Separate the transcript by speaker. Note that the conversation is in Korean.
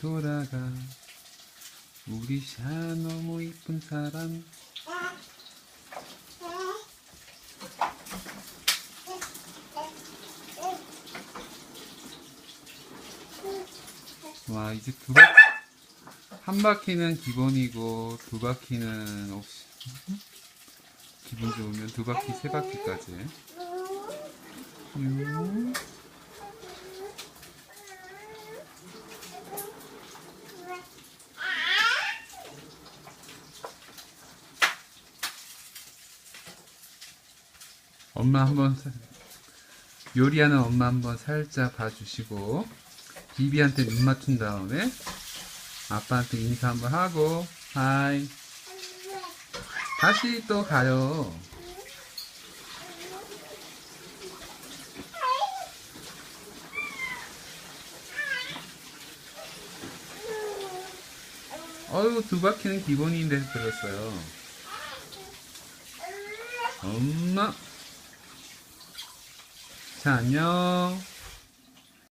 Speaker 1: 돌아가. 우리 샤 너무 이쁜 사람. 와 이제 두 바퀴 한 바퀴는 기본이고 두 바퀴는 없이 기분 좋으면 두 바퀴 세 바퀴까지. 음. 엄마 한번 사- 요리하는 엄마 한번 살짝 봐주시고 비비한테 눈 맞춘 다음에 아빠한테 인사 한번 하고 하이. 다시 또 가요. 어유 두 바퀴는 기본인데 들었어요. 엄마 자 안녕